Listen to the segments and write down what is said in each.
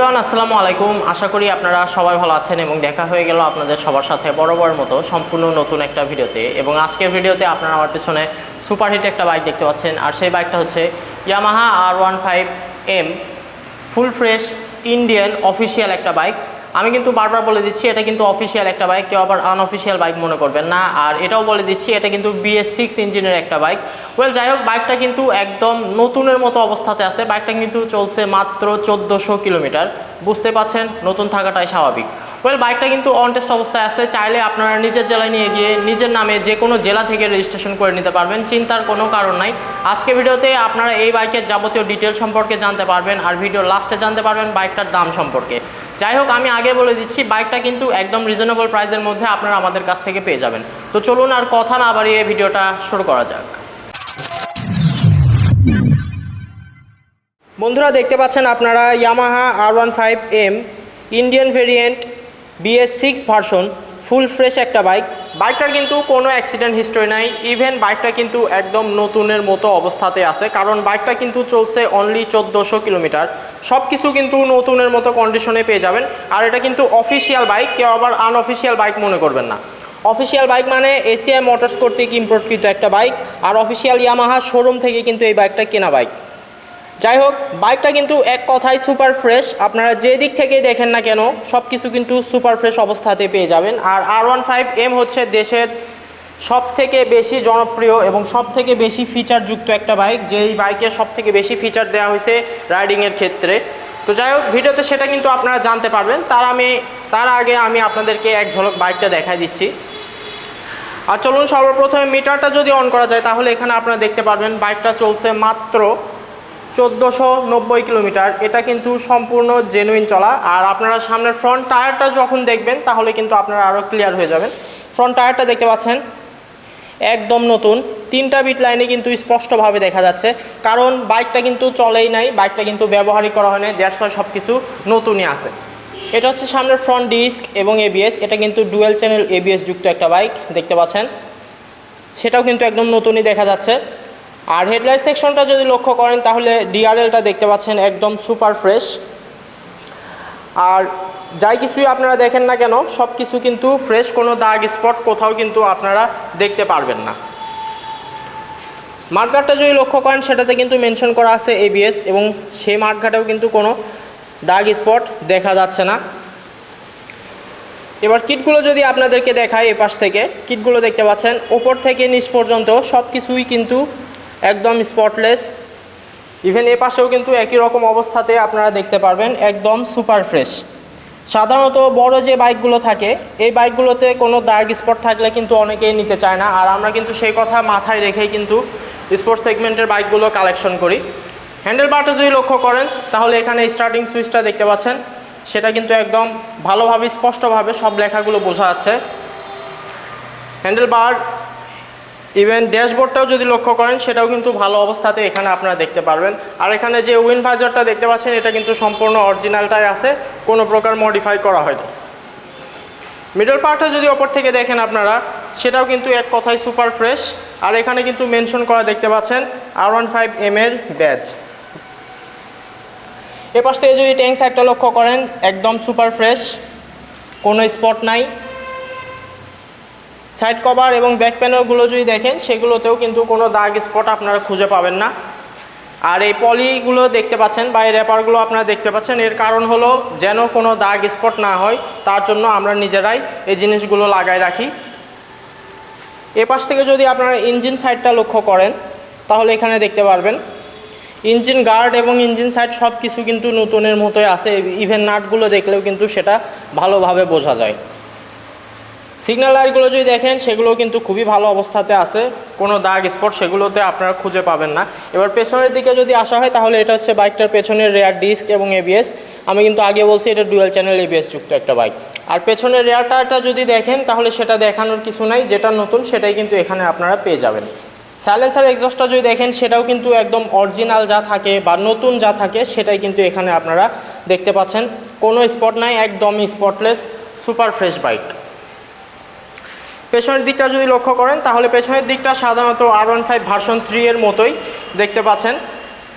Everyone, আসসালামু আলাইকুম। আশা করি আপনারা সবাই ভালো আছেন এবং দেখা হয়ে গেল আপনাদের সবার সাথে বরাবর মতো সম্পূর্ণ নতুন একটা ভিডিওতে। এবং আজকের ভিডিওতে আপনারা আমার পেছনে সুপারহিট একটা বাইক দেখতে পাচ্ছেন, আর সেই বাইকটা হচ্ছে Yamaha R one five M full fresh Indian official একটা বাইক আমি কিন্তু বারবার বলে দিচ্ছি, এটা কিন্তু অফিসিয়াল একটা বাইক কেউ আবার আনঅফিসিয়াল বাইক মনে করবেন না। আর এটাও বলে দিচ্ছি, এটা কিন্তু বিএস সিক্স ইঞ্জিনের একটা বাইক ওয়েল যাই হোক বাইকটা কিন্তু একদম নতুনের মতো অবস্থাতে আছে। বাইকটা কিন্তু চলছে মাত্র চোদ্দোশো কিলোমিটার। বুঝতে পাচ্ছেন, নতুন থাকাটাই স্বাভাবিক। ওয়েল বাইকটা কিন্তু অন টেস্ট অবস্থায় আছে। চাইলে আপনারা নিজের জেলায় নিয়ে গিয়ে নিজের নামে যে কোনো জেলা থেকে রেজিস্ট্রেশন করে নিতে পারবেন। চিন্তার কোনো কারণ নাই। আজকে ভিডিওতে আপনারা এই বাইকের যাবতীয় ডিটেল সম্পর্কে জানতে পারবেন আর ভিডিও লাস্টে জানতে পারবেন বাইকটার দাম সম্পর্কে। যাই হোক, আমি আগে বলে দিচ্ছি বাইকটা কিন্তু একদম রিজনেবল প্রাইসের মধ্যে আপনারা আমাদের কাছ থেকে পেয়ে যাবেন। তো চলুন আর কথা না বাড়িয়ে ভিডিওটা শুরু করা যাক। বন্ধুরা, দেখতে পাচ্ছেন আপনারা Yamaha R one five M Indian variant BS six version full fresh একটা বাইক বাইকটার কিন্তু কোনো অ্যাক্সিডেন্ট হিস্টরি নাই। ইভেন বাইকটা কিন্তু একদম নতুনের মতো অবস্থাতে আছে। কারণ বাইকটা কিন্তু চলছে অনলি চোদ্দোশো কিলোমিটার। সব কিছু কিন্তু নতুনের মতো কন্ডিশনে পেয়ে যাবেন। আর এটা কিন্তু অফিসিয়াল বাইক কেউ আবার আনঅফিসিয়াল বাইক মনে করবেন না। অফিসিয়াল বাইক মানে এসিআই মোটরস কর্তৃক ইম্পোর্টকৃত একটা বাইক আর অফিসিয়াল ইয়ামাহা শোরুম থেকে কিন্তু এই বাইকটা কেনা বাইক যাই হোক বাইকটা কিন্তু এক কথায় সুপার ফ্রেশ আপনারা যে দিক থেকেই দেখেন না কেন সব কিছু কিন্তু সুপার ফ্রেশ অবস্থাতে পেয়ে যাবেন। আর আর ওয়ান ফাইভ এম হচ্ছে দেশের সব থেকে বেশি জনপ্রিয় এবং সব থেকে বেশি ফিচারযুক্ত একটা বাইক যেই বাইকে সব থেকে বেশি ফিচার দেওয়া হয়েছে রাইডিংয়ের ক্ষেত্রে। তো যাই হোক, ভিডিওতে সেটা কিন্তু আপনারা জানতে পারবেন। তার আমি, তার আগে আমি আপনাদেরকে এক ঝলক বাইকটা দেখাই দিচ্ছি। আর চলুন সর্বপ্রথমে মিটারটা যদি অন করা যায়, তাহলে এখানে আপনারা দেখতে পারবেন বাইকটা চলছে মাত্র চোদ্দোশো নব্বই কিলোমিটার। এটা কিন্তু সম্পূর্ণ জেনুইন চলা। আর আপনারা সামনের ফ্রন্ট টায়ারটা যখন দেখবেন, তাহলে কিন্তু আপনারা আরও ক্লিয়ার হয়ে যাবেন। ফ্রন্ট টায়ারটা দেখতে পাচ্ছেন, একদম নতুন। তিনটা বিট লাইনে কিন্তু স্পষ্টভাবে দেখা যাচ্ছে। কারণ বাইকটা কিন্তু চলেই নাই বাইকটা কিন্তু ব্যবহারই করা হয় নাই দ্যাটস ওয়াই সব কিছু নতুনই আছে। এটা হচ্ছে সামনের ফ্রন্ট ডিস্ক এবং এবিএস এটা কিন্তু ডুয়েল চ্যানেল এবিএস যুক্ত একটা বাইক দেখতে পাচ্ছেন। সেটাও কিন্তু একদম নতুনই দেখা যাচ্ছে। আর হেডলাইট সেকশনটা যদি লক্ষ্য করেন, তাহলে ডিআরএলটা দেখতে পাচ্ছেন একদম সুপার ফ্রেশ আর যাই কিছুই আপনারা দেখেন না কেন সব কিছু কিন্তু ফ্রেশ কোনো দাগ স্পট কোথাও কিন্তু আপনারা দেখতে পারবেন না। মার্কারটা যদি লক্ষ্য করেন, সেটাতে কিন্তু মেনশন করা আছে এবিএস এবং সেই মার্কাটেও কিন্তু কোনো দাগ স্পট দেখা যাচ্ছে না। এবার কিটগুলো যদি আপনাদেরকে দেখায় এপাশ থেকে কিটগুলো দেখতে পাচ্ছেন, ওপর থেকে নিচ পর্যন্ত সব কিছুই কিন্তু একদম স্পটলেস ইভেন এ পাশেও কিন্তু একই রকম অবস্থাতে আপনারা দেখতে পারবেন, একদম সুপার ফ্রেশ সাধারণত বড় যে বাইকগুলো থাকে, এই বাইকগুলোতে কোনো দাগ স্পট থাকলে কিন্তু অনেকেই নিতে চায় না। আর আমরা কিন্তু সেই কথা মাথায় রেখেই কিন্তু স্পোর্টস সেগমেন্টের বাইকগুলো কালেকশন করি। হ্যান্ডেল বারটা যদি লক্ষ্য করেন, তাহলে এখানে স্টার্টিং সুইচটা দেখতে পাচ্ছেন। সেটা কিন্তু একদম ভালোভাবে, স্পষ্টভাবে সব লেখাগুলো বোঝা যাচ্ছে। হ্যান্ডেল বার ইভেন ড্যাশবোর্ডটাও যদি লক্ষ্য করেন, সেটাও কিন্তু ভালো অবস্থাতে এখানে আপনারা দেখতে পারবেন। আর এখানে যে উইন ভাইজারটা দেখতে পাচ্ছেন, এটা কিন্তু সম্পূর্ণ অরিজিনালটাই আছে, কোনো প্রকার মডিফাই করা হয়নি। মিডল পার্টটা যদি ওপর থেকে দেখেন আপনারা, সেটাও কিন্তু এক কথায় সুপার ফ্রেশ আর এখানে কিন্তু মেনশন করা দেখতে পাচ্ছেন আর ওয়ান ফাইভ এম এর ব্যাচ এপাশ থেকে যদি ট্যাঙ্ক সাইডটা লক্ষ্য করেন, একদম সুপার ফ্রেশ কোনো স্পট নাই। সাইড কভার এবং ব্যাক প্যানেলগুলো যদি দেখেন, সেগুলোতেও কিন্তু কোনো দাগ স্পট আপনারা খুঁজে পাবেন না। আর এই পলিগুলো দেখতে পাচ্ছেন বা এই র্যাপারগুলো আপনারা দেখতে পাচ্ছেন, এর কারণ হলো যেন কোনো দাগ স্পট না হয়, তার জন্য আমরা নিজেরাই এই জিনিসগুলো লাগাই রাখি। এপাশ থেকে যদি আপনারা ইঞ্জিন সাইডটা লক্ষ্য করেন, তাহলে এখানে দেখতে পারবেন। ইঞ্জিন গার্ড এবং ইঞ্জিন সাইড সব কিছু কিন্তু নতুনের মতোই আছে, ইভেন নাটগুলো দেখলেও কিন্তু সেটা ভালোভাবে বোঝা যায়। সিগন্যাল লাইটগুলো যদি দেখেন সেগুলো কিন্তু খুবই ভালো অবস্থাতে আছে। কোনো দাগ স্পট সেগুলোতে আপনারা খুঁজে পাবেন না। এবার পেছনের দিকে যদি আসা হয়, তাহলে এটা হচ্ছে বাইকটার পেছনের রেয়ার ডিস্ক এবং এবিএস আমি কিন্তু আগে বলছি, এটা ডুয়েল চ্যানেল এবিএস যুক্ত একটা বাইক আর পেছনের রেয়ার টায়ারটা যদি দেখেন, তাহলে সেটা দেখানোর কিছু নাই। যেটা নতুন, সেটাই কিন্তু এখানে আপনারা পেয়ে যাবেন। সাইলেন্সার এক্সস্টটা যদি দেখেন, সেটাও কিন্তু একদম অরিজিনাল যা থাকে বা নতুন যা থাকে, সেটাই কিন্তু এখানে আপনারা দেখতে পাচ্ছেন। কোনো স্পট নাই, একদমই স্পটলেস সুপার ফ্রেশ বাইক পেছনের দিকটা যদি লক্ষ্য করেন, তাহলে পেছনের দিকটা সাধারণত R one five version three এর মতোই দেখতে পাচ্ছেন।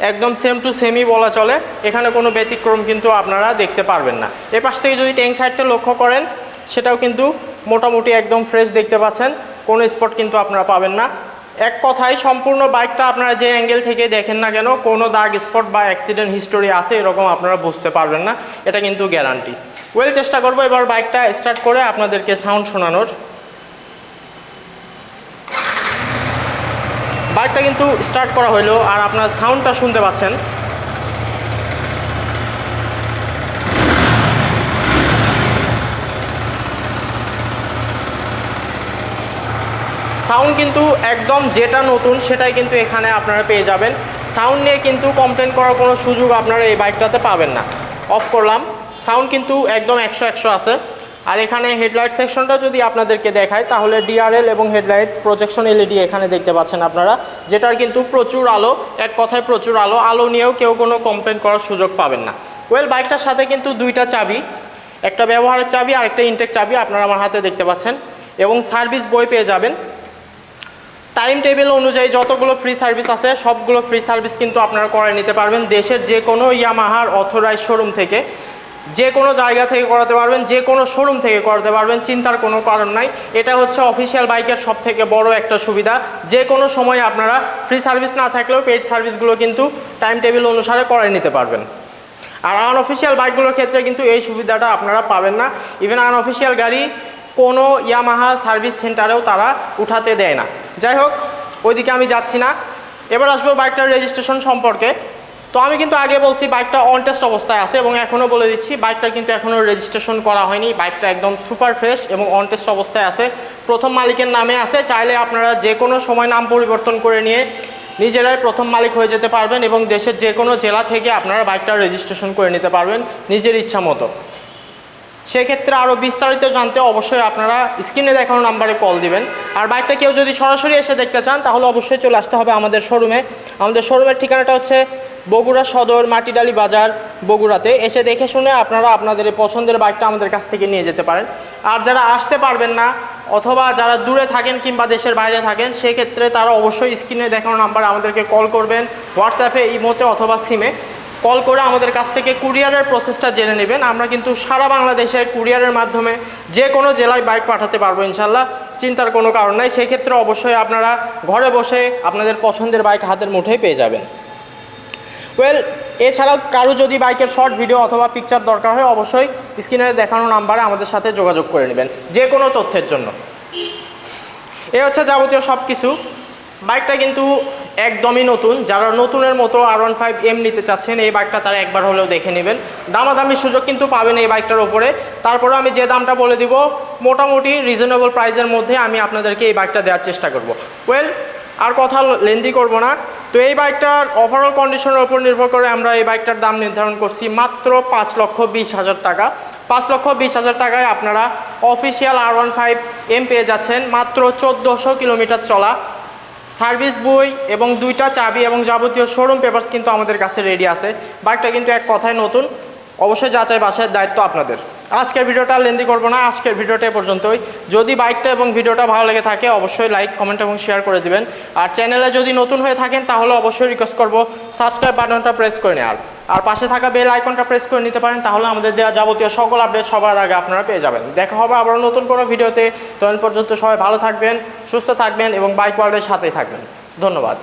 একদম সেম টু সেমই বলা চলে। এখানে কোনো ব্যতিক্রম কিন্তু আপনারা দেখতে পারবেন না। এ পাশ থেকে যদি ট্যাঙ্ক সাইডটা লক্ষ্য করেন, সেটাও কিন্তু মোটামুটি একদম ফ্রেশ দেখতে পাচ্ছেন। কোনো স্পট কিন্তু আপনারা পাবেন না। এক কথায় সম্পূর্ণ বাইকটা আপনারা যে অ্যাঙ্গেল থেকে দেখেন না কেন, কোনো দাগ স্পট বা অ্যাক্সিডেন্ট হিস্টোরি আছে, এরকম আপনারা বুঝতে পারবেন না। এটা কিন্তু গ্যারান্টি ওয়েল চেষ্টা করব এবার বাইকটা স্টার্ট করে আপনাদেরকে সাউন্ড শোনানোর। বাইকটা কিন্তু স্টার্ট করা হলো আর আপনার সাউন্ডটা শুনতে পাচ্ছেন। সাউন্ড কিন্তু একদম যেটা নতুন সেটাই কিন্তু এখানে আপনারা পেয়ে যাবেন। সাউন্ড নিয়ে কিন্তু কমপ্লেন করার কোনো সুযোগ আপনারা এই বাইকটাতে পাবেন না। অফ করলাম। সাউন্ড কিন্তু একদম একশো একশো আছে। আর এখানে হেডলাইট সেকশনটা যদি আপনাদেরকে দেখায়, তাহলে ডিআরএল এবং হেডলাইট প্রজেকশন এলইডি এখানে দেখতে পাচ্ছেন আপনারা, যেটার কিন্তু প্রচুর আলো, এক কথায় প্রচুর আলো আলো নিয়েও কেউ কোনো কমপ্লেন করার সুযোগ পাবেন না। ওয়েল বাইকটার সাথে কিন্তু দুইটা চাবি, একটা ব্যবহারের চাবি আর একটা ইনটেক চাবি আপনারা আমার হাতে দেখতে পাচ্ছেন, এবং সার্ভিস বই পেয়ে যাবেন। টাইম টেবিল অনুযায়ী যতগুলো ফ্রি সার্ভিস আছে, সবগুলো ফ্রি সার্ভিস কিন্তু আপনারা করে নিতে পারবেন দেশের যে কোনো ইয়ামাহার অথরাইজ শোরুম থেকে। যে কোনো জায়গা থেকে করাতে পারবেন, যে কোনো শোরুম থেকে করাতে পারবেন, চিন্তার কোনো কারণ নাই। এটা হচ্ছে অফিসিয়াল বাইকের সব থেকে বড় একটা সুবিধা। যে কোনো সময় আপনারা ফ্রি সার্ভিস না থাকলেও পেড সার্ভিসগুলো কিন্তু টাইম টেবিল অনুসারে করে নিতে পারবেন। আর আনঅফিসিয়াল বাইকগুলোর ক্ষেত্রে কিন্তু এই সুবিধাটা আপনারা পাবেন না। ইভেন আনঅফিসিয়াল গাড়ি কোনো ইয়ামাহা সার্ভিস সেন্টারেও তারা উঠাতে দেয় না। যাই হোক, ওইদিকে আমি যাচ্ছি না। এবার আসব বাইকটার রেজিস্ট্রেশন সম্পর্কে। তো আমি কিন্তু আগে বলছি বাইকটা অন টেস্ট অবস্থায় আছে এবং এখনও বলে দিচ্ছি বাইকটা কিন্তু এখনও রেজিস্ট্রেশন করা হয়নি। বাইকটা একদম সুপার ফ্রেশ এবং অন টেস্ট অবস্থায় আছে। প্রথম মালিকের নামে আছে, চাইলে আপনারা যে কোনো সময় নাম পরিবর্তন করে নিয়ে নিজেরাই প্রথম মালিক হয়ে যেতে পারবেন এবং দেশের যে কোনো জেলা থেকে আপনারা বাইকটা রেজিস্ট্রেশন করে নিতে পারবেন নিজের ইচ্ছা মতো। সেক্ষেত্রে আরও বিস্তারিত জানতে অবশ্যই আপনারা স্ক্রিনে দেখানো নাম্বারে কল দিবেন। আর বাইকটা কেউ যদি সরাসরি এসে দেখতে চান, তাহলে অবশ্যই চলে আসতে হবে আমাদের শোরুমে আমাদের শোরুমের ঠিকানাটা হচ্ছে বগুড়া সদর মাটিডালি বাজার বগুড়াতে। এসে দেখে শুনে আপনারা আপনাদের পছন্দের বাইকটা আমাদের কাছ থেকে নিয়ে যেতে পারেন। আর যারা আসতে পারবেন না, অথবা যারা দূরে থাকেন কিংবা দেশের বাইরে থাকেন, সেক্ষেত্রে তারা অবশ্যই স্ক্রিনে দেখানো নাম্বার আমাদেরকে কল করবেন, হোয়াটসঅ্যাপে, ইমোতে অথবা সিমে। কল করে আমাদের কাছ থেকে কুরিয়ারের প্রসেসটা জেনে নেবেন। আমরা কিন্তু সারা বাংলাদেশে কুরিয়ারের মাধ্যমে যে কোনো জেলায় বাইক পাঠাতে পারব ইনশাল্লাহ চিন্তার কোনো কারণ নাই। সেই ক্ষেত্রে অবশ্যই আপনারা ঘরে বসে আপনাদের পছন্দের বাইক হাতের মুঠেই পেয়ে যাবেন। ওয়েল এছাড়াও কারও যদি বাইকের শর্ট ভিডিও অথবা পিকচার দরকার হয়, অবশ্যই স্ক্রিনে দেখানো নাম্বারে আমাদের সাথে যোগাযোগ করে নেবেন, যে কোনো তথ্যের জন্য। এ হচ্ছে যাবতীয় সব কিছু বাইকটা কিন্তু একদমই নতুন। যারা নতুনের মতো আর ওয়ান ফাইভ এম নিতে চাচ্ছেন, এই বাইকটা তারা একবার হলেও দেখে নেবেন। দামাদামির সুযোগ কিন্তু পাবেন এই বাইকটার ওপরে তারপরে আমি যে দামটা বলে দিব, মোটামুটি রিজনেবল প্রাইসের মধ্যে আমি আপনাদেরকে এই বাইকটা দেওয়ার চেষ্টা করব। ওয়েল আর কথা লেন্দি করব না। তো এই বাইকটার ওভারঅল কন্ডিশনের উপর নির্ভর করে আমরা এই বাইকটার দাম নির্ধারণ করছি মাত্র পাঁচ লক্ষ বিশ হাজার টাকা। পাঁচ লক্ষ বিশ হাজার টাকায় আপনারা official R one five M পেয়ে যাচ্ছেন মাত্র চোদ্দোশো কিলোমিটার চলা। সার্ভিস বই এবং দুইটা চাবি এবং যাবতীয় শোরুম পেপার্স কিন্তু আমাদের কাছে রেডি আছে। বাইকটা কিন্তু এক কথায় নতুন। অবশ্যই যাচাই বাছাইয়ের দায়িত্ব আপনাদের। আজকের ভিডিওটা লেন্দি করব না, আজকের ভিডিওটা পর্যন্তই। যদি বাইকটা এবং ভিডিওটা ভালো লেগে থাকে, অবশ্যই লাইক, কমেন্ট এবং শেয়ার করে দিবেন। আর চ্যানেলে যদি নতুন হয়ে থাকেন, তাহলে অবশ্যই রিকোয়েস্ট করব সাবস্ক্রাইব বাটনটা প্রেস করে নেওয়ার। আর পাশে থাকা বেল আইকনটা প্রেস করে নিতে পারেন, তাহলে আমাদের দেওয়া যাবতীয় সকল আপডেট সবার আগে আপনারা পেয়ে যাবেন। দেখা হবে আবার নতুন কোনো ভিডিওতে। তখন পর্যন্ত সবাই ভালো থাকবেন, সুস্থ থাকবেন এবং বাইক ওয়ার্ল্ডের সাথেই থাকবেন। ধন্যবাদ।